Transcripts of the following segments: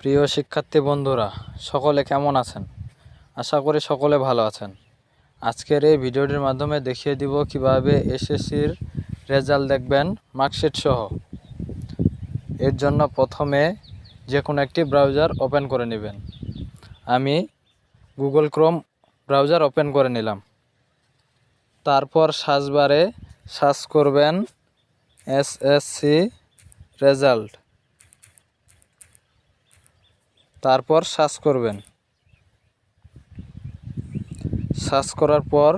প্রিয় শিক্ষার্থী বন্ধুরা, সকলে কেমন আছেন? আশা করি সকলে ভালো আছেন। আজকের এই ভিডিওটির মাধ্যমে দেখিয়ে দিব কীভাবে এসএসসির রেজাল্ট দেখবেন মার্কশিট সহ। এর জন্য প্রথমে যে কোনো একটি ব্রাউজার ওপেন করে নেবেন। আমি গুগল ক্রোম ব্রাউজার ওপেন করে নিলাম। তারপর সার্চ সার্চ করবেন এসএসসি রেজাল্ট। তারপর সার্চ করবেন। সার্চ করার পর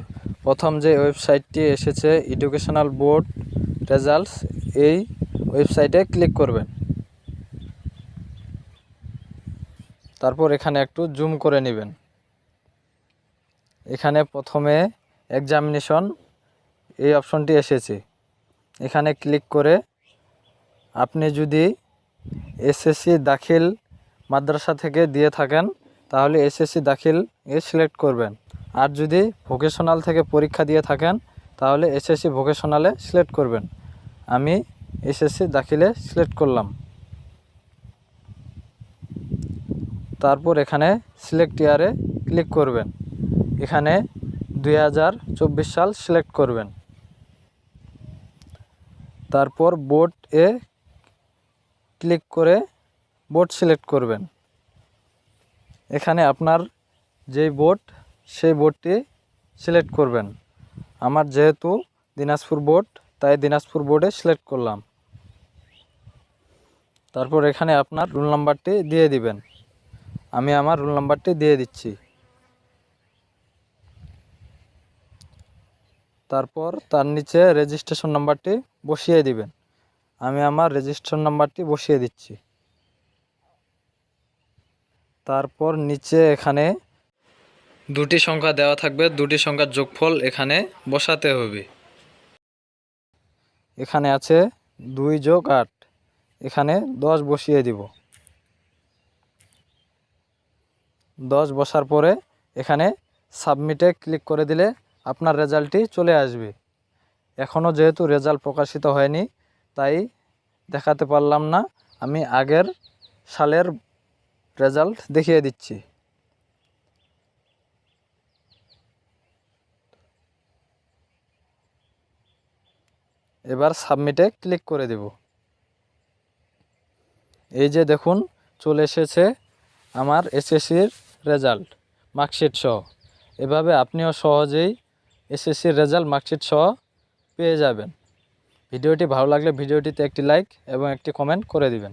প্রথম যে ওয়েবসাইটটি এসেছে এডুকেশনাল বোর্ড রেজাল্টস এই ওয়েবসাইটে ক্লিক করবেন। তারপর এখানে একটু জুম করে নেবেন। এখানে প্রথমে এক্সামিনেশন এই অপশনটি এসেছে। এখানে ক্লিক করে আপনি যদি এসএসসি দাখিল মাদ্রাসা থেকে দিয়ে থাকেন, তাহলে এসএসসি দাখিল এ সিলেক্ট করবেন। আর যদি ভোকেশনাল থেকে পরীক্ষা দিয়ে থাকেন, তাহলে এসএসসি ভোকেশনালে সিলেক্ট করবেন। আমি এসএসসি দাখিলে সিলেক্ট করলাম। তারপর এখানে সিলেক্ট ইয়ারে ক্লিক করবেন। এখানে দু হাজার চব্বিশ সাল সিলেক্ট করবেন। তারপর বোর্ড এ ক্লিক করে বোর্ড সিলেক্ট করবেন। এখানে আপনার যেই বোর্ড সেই বোর্ডটি সিলেক্ট করবেন। আমার যেহেতু দিনাজপুর বোর্ড তাই দিনাজপুর বোর্ডে সিলেক্ট করলাম। তারপর এখানে আপনার রোল নাম্বারটি দিয়ে দিবেন। আমি আমার রোল নাম্বারটি দিয়ে দিচ্ছি। তারপর তার নিচে রেজিস্ট্রেশন নাম্বারটি বসিয়ে দিবেন। আমি আমার রেজিস্ট্রেশন নাম্বারটি বসিয়ে দিচ্ছি। তারপর নিচে এখানে দুটি সংখ্যা দেওয়া থাকবে, দুটি সংখ্যার যোগফল এখানে বসাতে হবে। এখানে আছে দুই যোগ আট, এখানে দশ বসিয়ে দিব। দশ বসার পরে এখানে সাবমিটে ক্লিক করে দিলে আপনার রেজাল্টটি চলে আসবে। এখনও যেহেতু রেজাল্ট প্রকাশিত হয়নি, তাই দেখাতে পারলাম না, আমি আগের সালের রেজাল্ট দেখিয়ে দিচ্ছি। এবার সাবমিটে ক্লিক করে দেব। এই যে দেখুন, চলে এসেছে আমার এসএসসির রেজাল্ট, মার্কশিট সহ। এভাবে আপনিও সহজেই এসএসসির রেজাল্ট, মার্কশিট সহ পেয়ে যাবেন। ভিডিওটি ভালো লাগলে ভিডিওটিতে একটি লাইক এবং একটি কমেন্ট করে দিবেন।